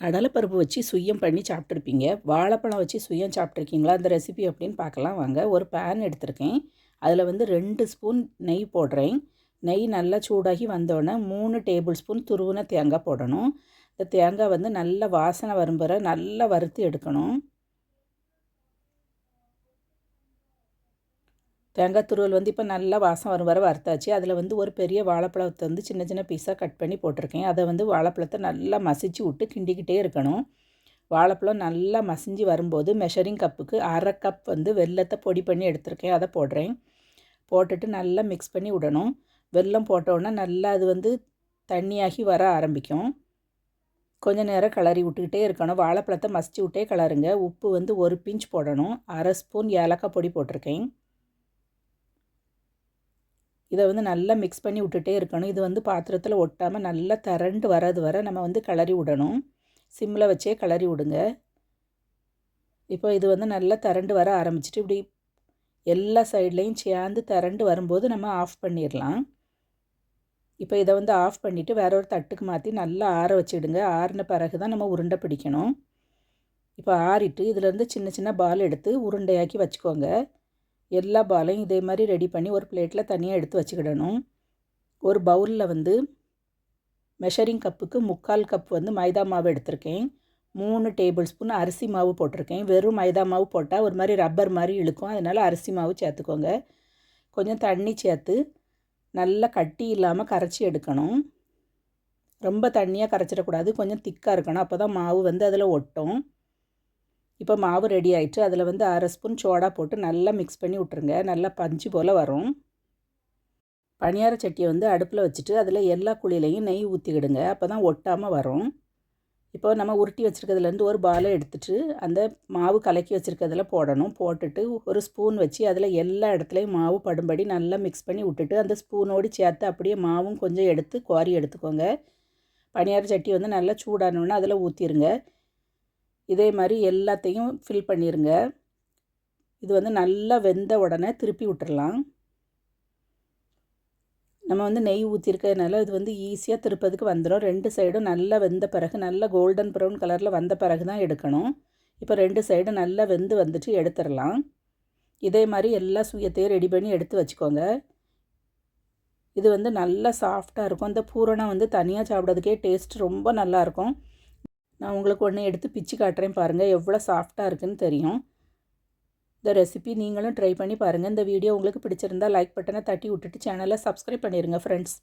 கடலைப்பருப்பு வச்சு சுயம் பண்ணி சாப்பிட்ருப்பீங்க வாழைப்பழம் வச்சு சுயம் சாப்பிட்ருக்கீங்களா அந்த ரெசிபி அப்படின்னு பார்க்கலாம். வாங்க ஒரு பேன் எடுத்திருக்கேன். அதில் வந்து ரெண்டு ஸ்பூன் நெய் போடுறேன். நெய் நல்லா சூடாகி வந்தோடனே மூணு டேபிள் ஸ்பூன் துருவின தேங்காய் போடணும். இந்த தேங்காய் வந்து நல்ல வாசனை வரும்புற நல்லா வறுத்து எடுக்கணும். தேங்காய் துருவல் வந்து இப்போ நல்லா வாசம் வரும் வர வறுத்தாச்சு. அதில் வந்து ஒரு பெரிய வாழைப்பழத்தை வந்து சின்ன சின்ன பீஸாக கட் பண்ணி போட்டிருக்கேன். அதை வந்து வாழைப்பழத்தை நல்லா மசிச்சு விட்டு கிண்டிக்கிட்டே இருக்கணும். வாழைப்பழம் நல்லா மசிஞ்சு வரும்போது மெஷரிங் கப்புக்கு அரை கப் வந்து வெள்ளத்தை பொடி பண்ணி எடுத்திருக்கேன். அதை போடுறேன். போட்டுட்டு நல்லா மிக்ஸ் பண்ணி விடணும். வெல்லம் போட்டோன்னா நல்லா அது வந்து தண்ணியாகி வர ஆரம்பிக்கும். கொஞ்சம் நேரம் கிளறி விட்டுக்கிட்டே இருக்கணும். வாழைப்பழத்தை மசிச்சு விட்டே கிளறுங்க. உப்பு வந்து ஒரு பிஞ்ச் போடணும். அரை ஸ்பூன் ஏலக்காய் பொடி போட்டிருக்கேன். இதை வந்து நல்லா மிக்ஸ் பண்ணி விட்டுட்டே இருக்கணும். இது வந்து பாத்திரத்தில் ஒட்டாமல் நல்லா திரண்டு வர்றது வர நம்ம வந்து கிளறி விடணும். சிம்மில் வச்சே கிளறி விடுங்க. இப்போ இது வந்து நல்லா திரண்டு வர ஆரம்பிச்சிட்டு இப்படி எல்லா சைட்லேயும் சேர்ந்து திரண்டு வரும்போது நம்ம ஆஃப் பண்ணிடலாம். இப்போ இதை வந்து ஆஃப் பண்ணிவிட்டு வேற ஒரு தட்டுக்கு மாற்றி நல்லா ஆற வச்சுடுங்க. ஆறின பிறகு தான் நம்ம உருண்டை பிடிக்கணும். இப்போ ஆறிட்டு இதிலேருந்து சின்ன சின்ன பால் எடுத்து உருண்டையாக்கி வச்சுக்கோங்க. எல்லா பாலையும் இதே மாதிரி ரெடி பண்ணி ஒரு பிளேட்டில் தனியாக எடுத்து வச்சுக்கிடணும். ஒரு பவுலில் வந்து மெஷரிங் கப்புக்கு முக்கால் கப் வந்து மைதா மாவு எடுத்திருக்கேன். மூணு டேபிள் ஸ்பூன் அரிசி மாவு போட்டிருக்கேன். வெறும் மைதா மாவு போட்டால் ஒரு மாதிரி ரப்பர் மாதிரி இழுக்கும். அதனால் அரிசி மாவு சேர்த்துக்கோங்க. கொஞ்சம் தண்ணி சேர்த்து நல்லா கட்டி இல்லாமல் கரைச்சி எடுக்கணும். ரொம்ப தண்ணியாக கரைச்சிடக்கூடாது. கொஞ்சம் திக்காக இருக்கணும். அப்போ தான் மாவு வந்து அதில் ஒட்டும். இப்போ மாவு ரெடி ஆகிட்டு அதில் வந்து அரை ஸ்பூன் சோடா போட்டு நல்லா மிக்ஸ் பண்ணி விட்ருங்க நல்லா பஞ்சு போல் வரும். பனியார சட்டியை வந்து அடுப்பில் வச்சுட்டு அதில் எல்லா குழியிலையும் நெய் ஊற்றிக்கிடுங்க அப்போ தான் ஒட்டாமல் வரும். இப்போ நம்ம உருட்டி வச்சுருக்கிறதுலேருந்து ஒரு பாலை எடுத்துட்டு அந்த மாவு கலக்கி வச்சுருக்கிறதுல போடணும். போட்டுட்டு ஒரு ஸ்பூன் வச்சு அதில் எல்லா இடத்துலையும் மாவு படும்படி நல்லா மிக்ஸ் பண்ணி விட்டுட்டு அந்த ஸ்பூனோடு சேர்த்து அப்படியே மாவும் கொஞ்சம் எடுத்து குவாரி எடுத்துக்கோங்க. பனியார சட்டி வந்து நல்லா சூடானோன்னு அதில் ஊற்றிடுங்க இதே மாதிரி எல்லாத்தையும் ஃபில் பண்ணிடுங்க இது வந்து நல்லா வெந்த உடனே திருப்பி விட்டுறலாம். நம்ம வந்து நெய் ஊற்றிருக்கிறதுனால இது வந்து ஈஸியாக திருப்பதுக்கு வந்துடும் ரெண்டு சைடும் நல்லா வெந்த பிறகு நல்லா கோல்டன் ப்ரௌன் கலரில் வந்த பிறகு தான் எடுக்கணும். இப்போ ரெண்டு சைடும் நல்லா வெந்து வந்துட்டு எடுத்துடலாம் இதே மாதிரி எல்லா சுயத்தையும் ரெடி பண்ணி எடுத்து வச்சுக்கோங்க. இது வந்து நல்லா சாஃப்டாக இருக்கும். இந்த பூரணம் வந்து தனியாக சாப்பிட்றதுக்கே டேஸ்ட் ரொம்ப நல்லாயிருக்கும் நான் உங்களுக்கு ஒன்று எடுத்து பிச்சு காட்டுறேன் பாருங்கள் எவ்வளோ சாஃப்டாக இருக்குதுன்னு தெரியும். இந்த ரெசிபி நீங்களும் ட்ரை பண்ணி பாருங்கள் இந்த வீடியோ உங்களுக்கு பிடிச்சிருந்தால் லைக் பட்டனை தட்டி விட்டுட்டு சேனலை சப்ஸ்கிரைப் பண்ணிடுங்க ஃப்ரெண்ட்ஸ்